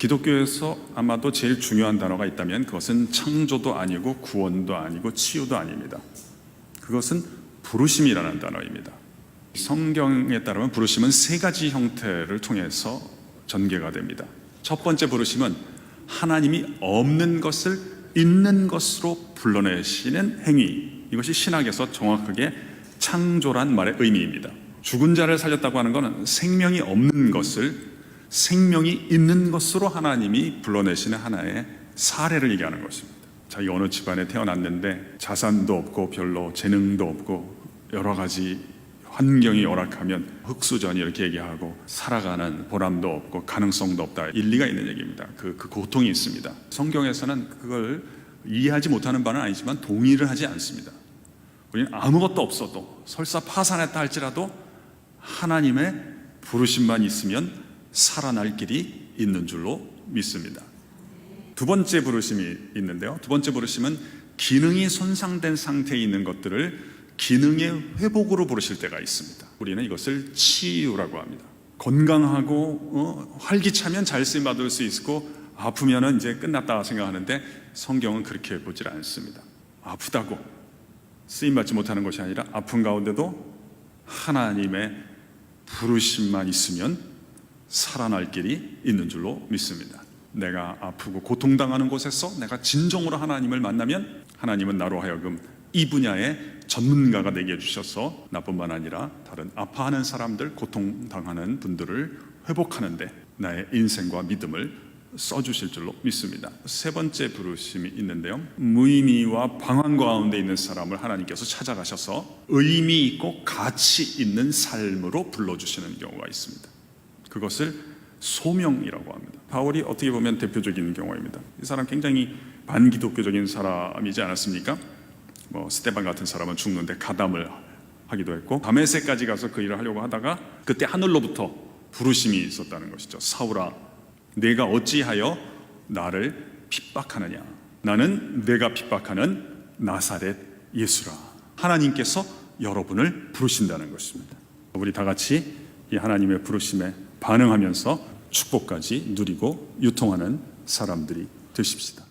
기독교에서 아마도 제일 중요한 단어가 있다면 그것은 창조도 아니고 구원도 아니고 치유도 아닙니다. 그것은 부르심이라는 단어입니다. 성경에 따르면 부르심은 세 가지 형태를 통해서 전개가 됩니다. 첫 번째 부르심은 하나님이 없는 것을 있는 것으로 불러내시는 행위. 이것이 신학에서 정확하게 창조란 말의 의미입니다. 죽은 자를 살렸다고 하는 것은 생명이 없는 것을 생명이 있는 것으로 하나님이 불러내시는 하나의 사례를 얘기하는 것입니다. 자기 어느 집안에 태어났는데 자산도 없고 별로 재능도 없고 여러 가지 환경이 열악하면 흑수저니 이렇게 얘기하고 살아가는 보람도 없고 가능성도 없다 일리가 있는 얘기입니다. 그, 그 고통이 있습니다. 성경에서는 그걸 이해하지 못하는 바는 아니지만 동의를 하지 않습니다. 우리는 아무것도 없어도 설사 파산했다 할지라도 하나님의 부르심만 있으면 살아날 길이 있는 줄로 믿습니다. 두 번째 부르심이 있는데요. 두 번째 부르심은 기능이 손상된 상태에 있는 것들을 기능의 회복으로 부르실 때가 있습니다. 우리는 이것을 치유라고 합니다. 건강하고 어, 활기차면 잘 쓰임 받을 수 있고 아프면은 이제 끝났다 생각하는데 성경은 그렇게 보질 않습니다. 아프다고 쓰임 받지 못하는 것이 아니라 아픈 가운데도 하나님의 부르심만 있으면 살아날 길이 있는 줄로 믿습니다. 내가 아프고 고통당하는 곳에서 내가 진정으로 하나님을 만나면 하나님은 나로 하여금 이 분야의 전문가가 되게 해주셔서 나뿐만 아니라 다른 아파하는 사람들, 고통당하는 분들을 회복하는데 나의 인생과 믿음을 써주실 줄로 믿습니다. 세 번째 부르심이 있는데요. 무의미와 방황 가운데 있는 사람을 하나님께서 찾아가셔서 의미 있고 가치 있는 삶으로 불러주시는 경우가 있습니다. 그것을 소명이라고 합니다. 바울이 어떻게 보면 대표적인 경우입니다. 이 사람 굉장히 반기독교적인 사람이지 않았습니까? 뭐 스테반 같은 사람은 죽는데 가담을 하기도 했고 다메섹까지 가서 그 일을 하려고 하다가 그때 하늘로부터 부르심이 있었다는 것이죠. 사울아, 내가 어찌하여 나를 핍박하느냐? 나는 내가 핍박하는 나사렛 예수라. 하나님께서 여러분을 부르신다는 것입니다. 우리 다 같이 이 하나님의 부르심에 반응하면서 축복까지 누리고 유통하는 사람들이 되십시다.